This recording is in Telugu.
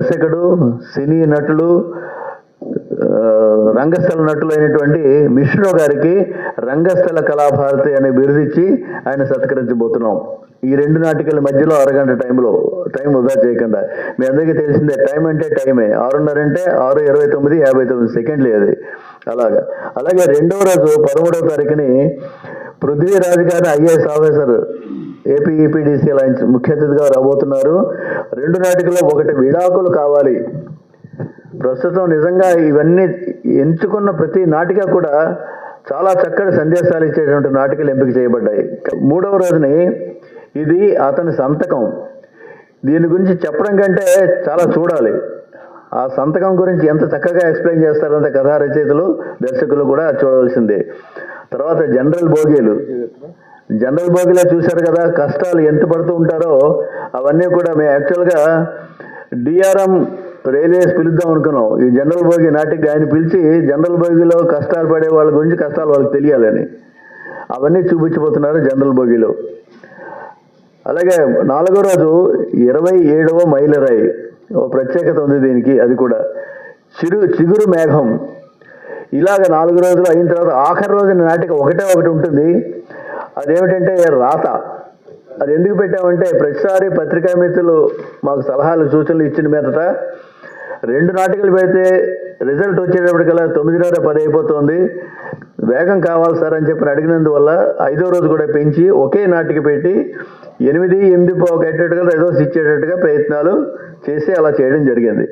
దర్శకుడు సినీ నటులు రంగస్థల రంగస్థల నటులైనటువంటి మిశ్రో గారికి రంగస్థల కళాభారతి అనే బిరుదిచ్చి ఆయన సత్కరించబోతున్నాం. ఈ రెండు నాటికల మధ్యలో అరగంట టైంలో టైం వృధా చేయకుండా. మీ అందరికీ తెలిసిందే టైం అంటే టైమే. ఆరున్నర అంటే ఆరు ఇరవై తొమ్మిది యాభై తొమ్మిది సెకండ్లే అది. అలాగా. అలాగే రెండవ రోజు పదమూడవ తారీఖుని పృథ్వీరాజు గారు ఐఏఎస్ ఆఫీసర్ ఏపీ ఈపీడీసీ ముఖ్య అతిథిగా రాబోతున్నారు. రెండు నాటికలో ఒకటి విడాకులు కావాలి. ప్రస్తుతం నిజంగా ఇవన్నీ ఎంచుకున్న ప్రతి నాటిక కూడా చాలా చక్కటి సందేశాలు ఇచ్చేటువంటి నాటికలు ఎంపిక చేయబడ్డాయి. మూడవ రోజుని ఇది అతని సంతకం. దీని గురించి చెప్పడం కంటే చాలా చూడాలి. ఆ సంతకం గురించి ఎంత చక్కగా ఎక్స్ప్లెయిన్ చేస్తారంత కథా రచయితలు దర్శకులు కూడా చూడవలసిందే. తర్వాత జనరల్ భోగీలు జనరల్ భోగిలో చూశారు కదా కష్టాలు ఎంత పడుతూ ఉంటారో అవన్నీ కూడా మేము యాక్చువల్గా డిఆర్ఎం రైల్వేస్ పిలుద్దాం అనుకున్నాం. ఈ జనరల్ భోగి నాటికి ఆయన పిలిచి జనరల్ భోగిలో కష్టాలు పడే వాళ్ళ గురించి కష్టాలు వాళ్ళకి తెలియాలని. అవన్నీ చూపించబోతున్నారు జనరల్ భోగిలో అలాగే నాలుగో రోజు ఇరవై ఏడవ మైలరాయి. ఓ ప్రత్యేకత ఉంది దీనికి అది కూడా. చిరు చిగురు మేఘం. ఇలాగ నాలుగు రోజులు అయిన తర్వాత ఆఖరి రోజు నాటిక ఒకటే ఒకటి ఉంటుంది. అదేమిటంటే రాత. అది ఎందుకు పెట్టామంటే ప్రతిసారి పత్రికా మిత్రులు మాకు సలహాలు సూచనలు ఇచ్చిన మీదట రెండు నాటికలు పెడితే రిజల్ట్ వచ్చేటప్పటికల్లా తొమ్మిదిన్నర పది అయిపోతుంది. వేగం కావాలి సార్ అని చెప్పి అడిగినందువల్ల ఐదో రోజు కూడా పెంచి ఒకే నాటిక పెట్టి ఎనిమిది ఎనిమిది పావు కట్టేట్టుగా రిజల్ట్స్ ఇచ్చేటట్టుగా ప్రయత్నాలు చేసి అలా చేయడం జరిగింది.